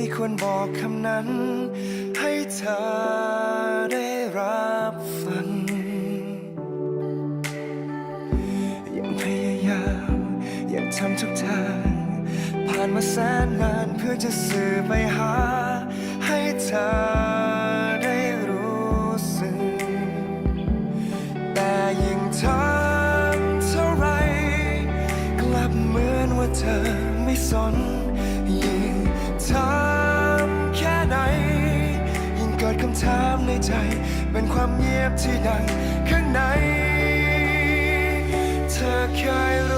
ที่ควรบอกคำนั้น ให้เธอได้รับฟัง ยังพยายาม ยังทำทุกทาง ผ่านมาแสนนานเพื่อจะสื่อไปหา ให้เธอ ความเงียบที่ดังข้างใน เธอเคยรู้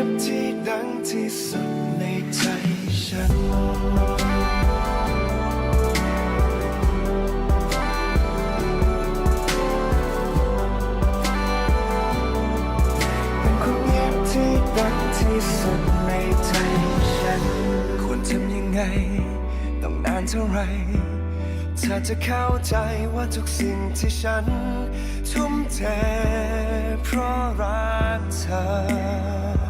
เงียบที่ดังที่สุดในใจฉัน เป็นความเงียบที่ดังที่สุดในใจฉัน ควรทำยังไง ต้องนานเท่าไหรเธอจะเข้าใจว่าทุกสิ่งที่ฉัน ทุ่มเทเพราะรักเธอ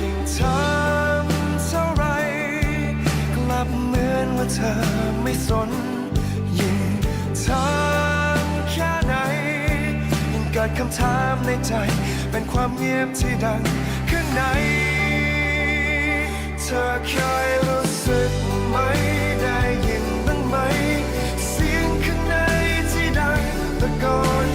ยิ่งทำเท่าไร กลับเหมือนว่าเธอไม่สน ยิ่งทำแค่ไหน ยิ่งเกิดคำถามในใจ เป็นความเงียบที่ดังข้างใน เธอเคยรู้สึกไหม ได้ยินบ้างไหม เสียงข้างในที่ดังตะโกน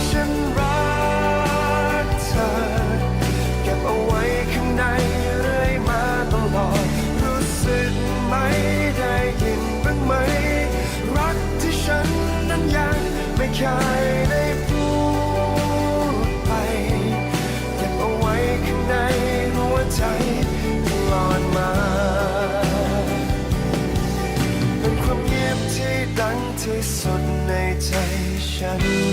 ที่ดังที่สุดในใจฉัน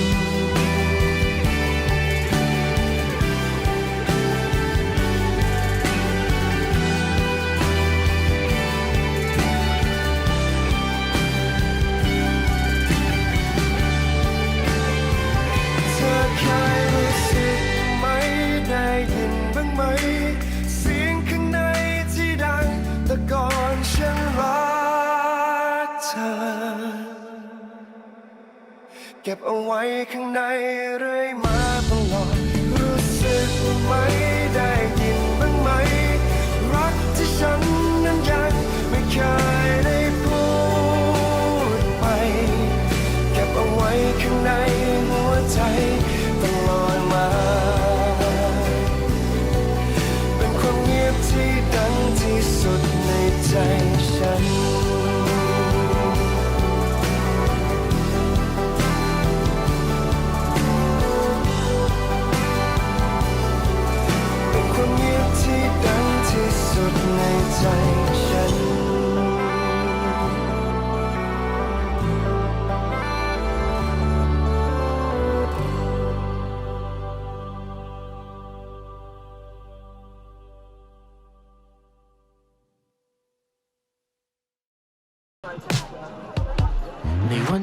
ก็บเอาไว้ข้างในเรื่อยมาตลอด รู้สึกไหมได้ยินบ้างไหม รักที่ฉันนั้นยังไม่เคย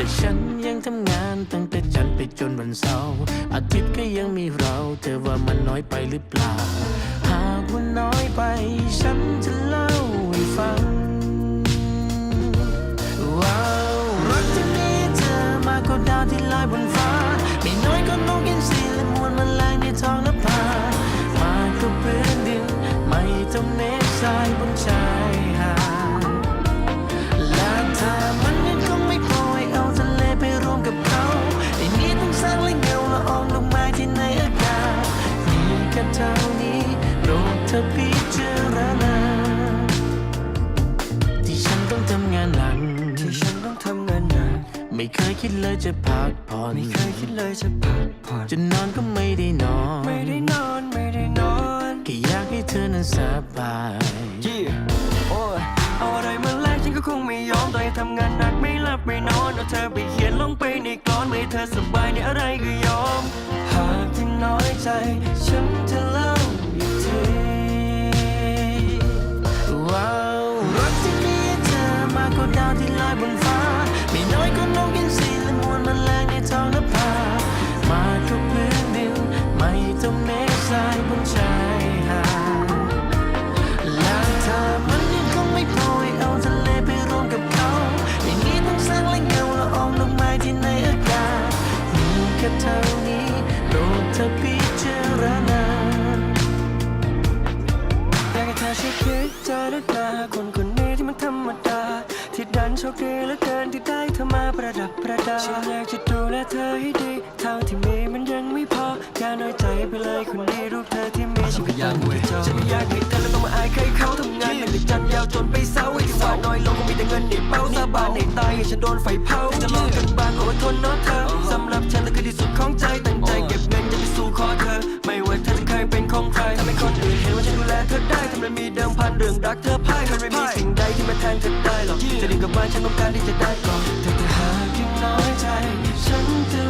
แต่ฉันยังทำงานตั้งแต่จันทร์ไปจนวันเสาร์อาทิตย์ก็ยังมีเรา เธอว่ามันน้อยไปหรือเปล่า หากว่าน้อยไป ฉันจะเล่าให้ฟัง ว้าวรักที่มีเธอมากกว่าดาวที่ลอยบนฟ้า จะพักผ่อนไม่เคยคิดเลยจะพักผ่อนจะนอนก็ไม่ได้นอน ไม่ได้นอน ไม่ได้นอนแค่อยากให้เธอนั้นสบายยี่โอ้ยเอาอะไรมาแลกฉันก็คงไม่ยอมต่อให้ทำงานหนักไม่หลับไม่นอนเอาเธอไปเขียนลงไปในกลอนเมื่อให้เธอสบายในอะไรก็ยอม หากที่น้อยใจฉันจะ โชคดีเหลือเกินที่ได้เธอมาประดับประดาฉันอยากจะดูแลเธอให้ดีเท่าที่มีมันยังไม่พออย่าน้อยใจไปเลยคนนี้รูปเธอที่มีฉันก็ยังไม่จบฉันไม่อยากให้เธอแล้วต้องมาอายใครเขาทำงานเป็นจันทร์ยาวจนไปเสาร์ไอ้ที่หวานน้อยลงก็มีแต่เงินในเป้าสาบานในตายให้ฉันโดนไฟเผาจะลองกันบ้างก็อดทนเนาะเธอสำหรับฉันนั่นคือที่สุดของใจตั้งใจเก็บเงินจะไปสู่ขอเธอ ไม่ว่าเธอจะเคยเป็นของใครทำให้คนอื่น เธอได้ทำไมมีเดิมพันเรื่องรักเธอพ่ายมันไม่มีสิ่งใดที่มาแทนเธอได้หรอกจะดึงกลับบ้าฉันต้องการที่จะได้ก่อนแต่ถ้าหากยังน้อยใจ ฉันจะ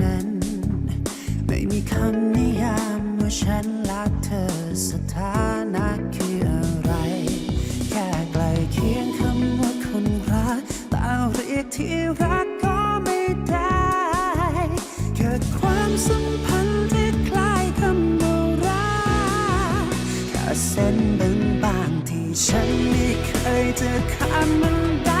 ำนิยามว่าฉันรักเธอสถานะคืออะไร แค่ใกลเคียงคำว่าคนรักแต่เรียกที่รักก็ไม่ได้เกิดความสัมพันธ์ที่คล้ายคำว่ารักแค่เส้นบางๆที่ฉันไม่เคยจะข้ามมันได้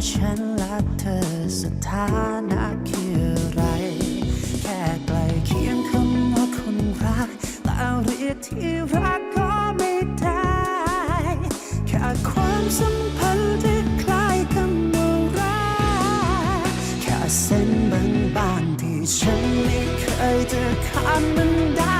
าฉันรักเธอสถานะคืออะไร แค่ไกลเคียงคำว่าคนรักแต่เรียกที่รักก็ไม่ได้แค่ความสัมพันธ์ที่คล้ายกันเอไรแค่เส้นบางๆที่ฉันไม่เคยจะขาดมันได้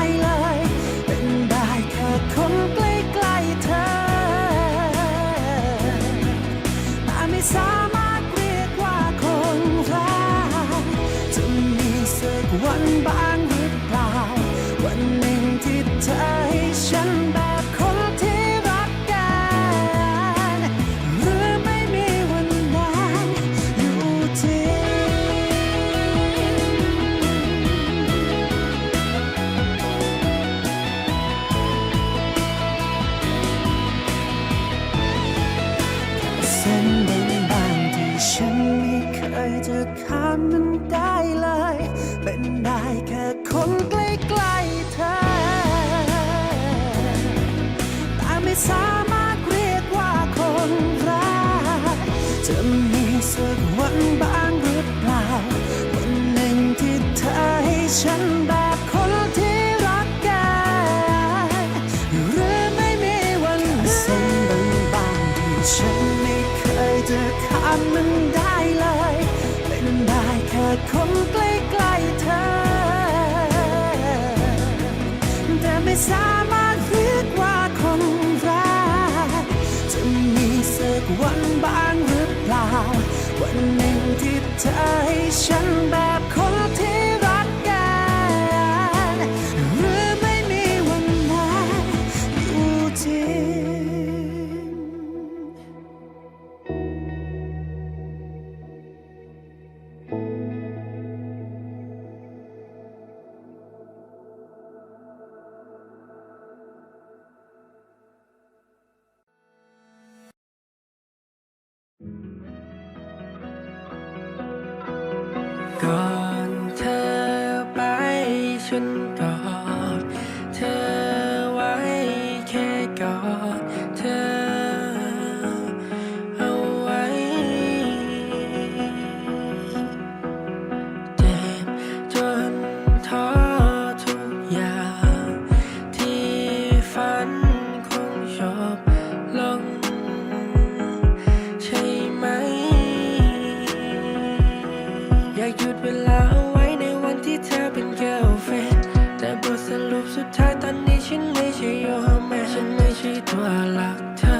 หนึ่งที่เธอให้ฉันแบบ แช่ตั